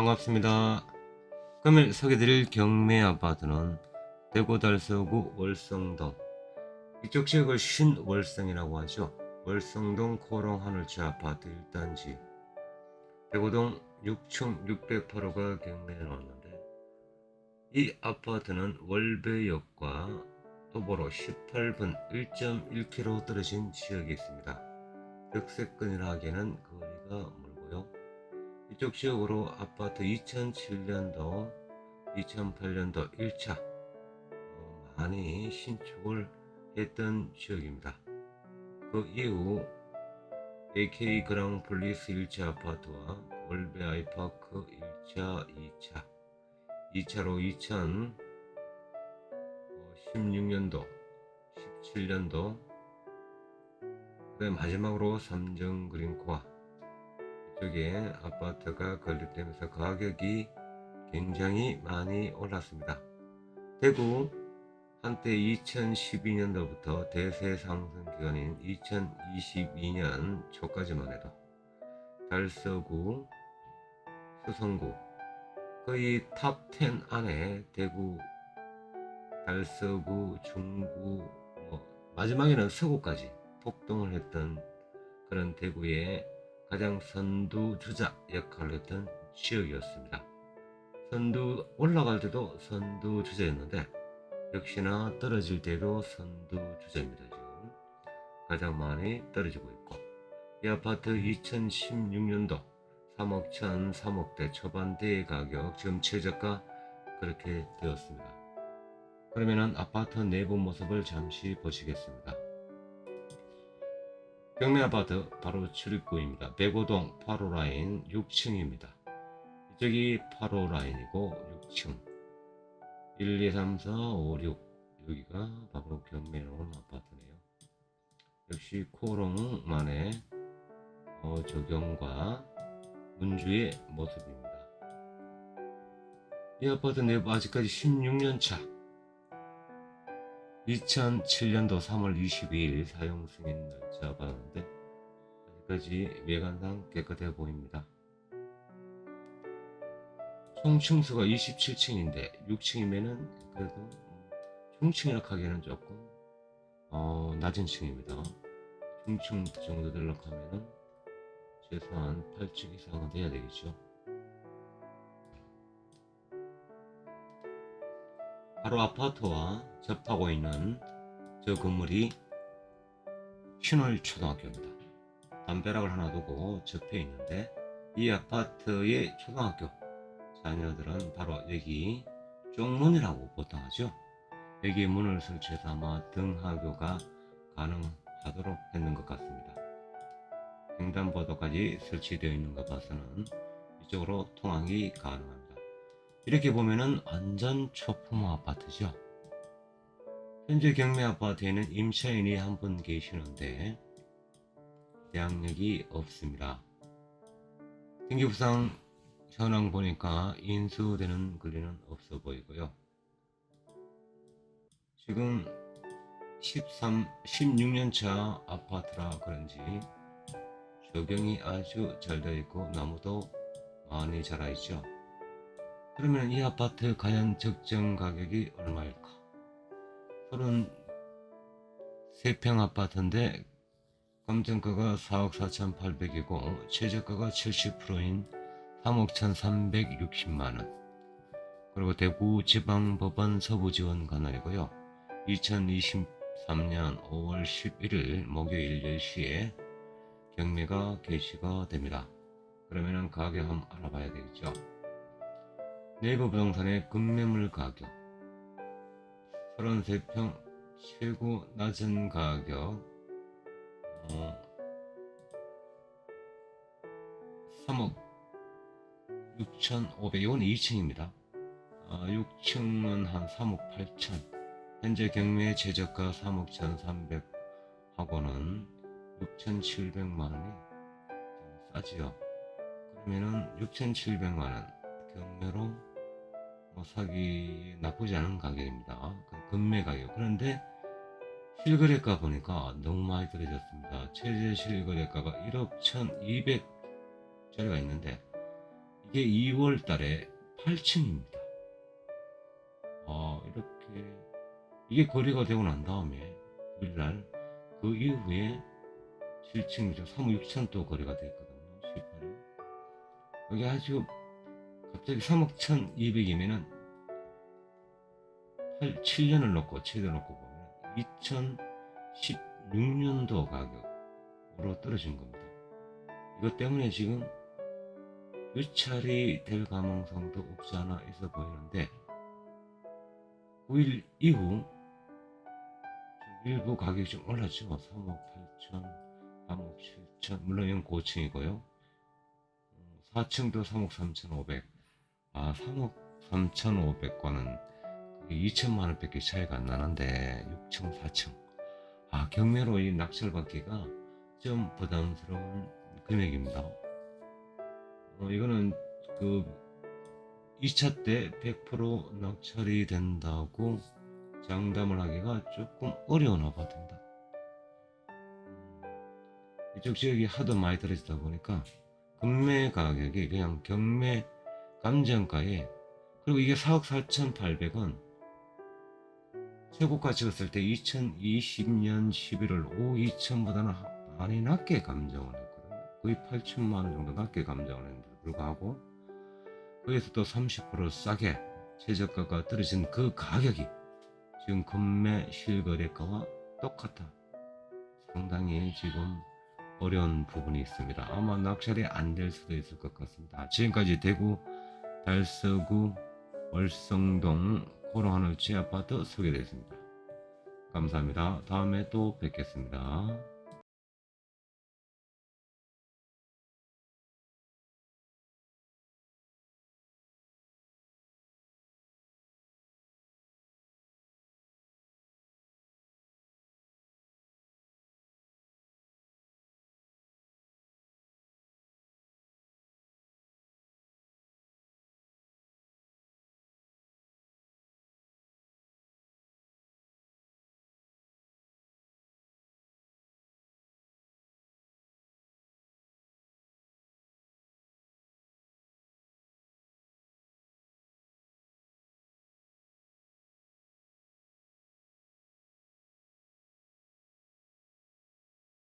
반갑습니다. 금일 소개드릴 경매 아파트는 대구 달서구 월성동 이쪽 지역을 신월성이라고 하죠. 월성동 코롱 하늘채 아파트 1단지 대구동 6층 608호가 경매에 나왔는데 이 아파트는 월배역과 도보로 18분 1.1km 떨어진 지역에 있습니다. 득세권이라 하기에는 거리가 멀고요. 이쪽 지역으로 아파트 2007년도, 2008년도 1차 어, 많이 신축을 했던 지역입니다. 그 이후 AK 그랑 플리스 1차 아파트와 월베 아이파크 1차, 2차, 2차로 2016년도, 17년도, 그다음 마지막으로 삼정 그린코아 이 쪽에 아파트가 건립되면서 가격이 굉장히 많이 올랐습니다. 대구 한때 2012년도부터 대세 상승 기간인 2022년 초까지만 해도 달서구, 수성구 거의 탑 10 안에 대구, 달서구, 중구, 뭐 마지막에는 서구까지 폭동을 했던 그런 대구의 가장 선두 주자 역할을 했던 지역이었습니다. 선두 올라갈 때도 선두 주자였는데 역시나 떨어질 때도 선두 주자입니다. 지금 가장 많이 떨어지고 있고 이 아파트 2016년도 3억 천 3억대 초반대의 가격 지금 최저가 그렇게 되었습니다. 그러면은 아파트 내부 모습을 잠시 보시겠습니다. 경매 아파트 바로 출입구입니다. 백오동 8호 라인 6층입니다. 이쪽이 8호 라인이고 6층 1, 2, 3, 4, 5, 6 여기가 바로 경매에 온 아파트네요. 역시 코롱만의 어, 적용과 문주의 모습입니다. 이 아파트 내부 아직까지 16년 차 2007년도 3월 22일 사용 승인 날짜 받았는데 아직까지 외관상 깨끗해 보입니다. 총 층수가 27층인데 6층이면은 그래도 중층이라 하기에는 조금 어, 낮은 층입니다. 중층 정도 들락하면은 최소한 8층 이상은 돼야 되겠죠. 바로 아파트와 접하고 있는 저 건물이 신월초등학교입니다. 담벼락을 하나 두고 접해 있는데 이 아파트의 초등학교 자녀들은 바로 여기 쪽문이라고 보통 하죠. 여기 문을 설치해서 아마 등하교가 가능하도록 했는 것 같습니다. 횡단보도까지 설치되어 있는 것 봐서는 이쪽으로 통학이 가능합니다. 이렇게 보면은 완전 초품호 아파트죠. 현재 경매 아파트에는 임차인이 한 분 계시는데 대항력이 없습니다. 등기부상 현황 보니까 인수되는 권리는 없어 보이고요. 지금 13, 16년 차 아파트라 그런지 조경이 아주 잘 되어 있고 나무도 많이 자라 있죠. 그러면 이 아파트 과연 적정 가격이 얼마일까? 33평 아파트인데 감정가가 4억 4,800이고 최저가가 70%인 3억 1,360만원. 그리고 대구 지방법원 서부지원 관할이고요. 2023년 5월 11일 목요일 10시에 경매가 개시가 됩니다. 그러면은 가격 한번 알아봐야 되겠죠 네이버 부동산의 급매물 가격 33평 최고 낮은 가격 어, 3억 6,500원 2층입니다. 아, 6층은 한 3억 8천 현재 경매 최저가 3억 1,300 하고는 6,700만원이 싸지요. 그러면은 6,700만원 경매로 뭐 사기 나쁘지 않은 가격입니다. 그 금매 가격. 그런데 실거래가 보니까 너무 많이 떨어졌습니다. 최저 실거래가가 1억 1,200짜리가 있는데 이게 2월 달에 8층입니다. 아, 이렇게 이게 거래가 되고 난 다음에 그날 그 이후에 7층이죠. 3억 6천 또 거래가 됐거든요. 18일. 여기 아주 갑자기 3억 1,200이면은 8, 7년을 놓고 최대 놓고 보면 2016년도 가격으로 떨어진 겁니다. 이것 때문에 지금 유찰이 될 가능성도 없지 않아 있어 보이는데 9일 이후 좀 일부 가격이 좀 올랐죠. 3억 8천, 3억 7천, 물론 이건 고층이고요. 4층도 3억 3천 5백 아, 3억 3천5백과는 2천만 원밖에 차이가 안 나는데 6층, 4층. 아, 경매로 이 낙찰 받기가 좀 부담스러운 금액입니다. 어, 이거는 그 2차 때 100% 낙찰이 된다고 장담을 하기가 조금 어려운 아파트입니다. 음, 이쪽 지역이 하도 많이 떨어지다 보니까 경매 가격이 그냥 경매 감정가에 그리고 이게 4억 4,800원 최고가 찍었을 때 2020년 11월 5 2천보다는 많이 낮게 감정을 했거든요. 거의 8천만 원 정도 낮게 감정을 했는데도 불구하고 거기서 또 30% 싸게 최저가가 떨어진 그 가격이 지금 금매 실거래가와 똑같아. 상당히 지금 어려운 부분이 있습니다. 아마 낙찰이 안 될 수도 있을 것 같습니다. 지금까지 대구 달서구 월성동 고로하늘지 아파트 소개되었습니다. 감사합니다. 다음에 또 뵙겠습니다.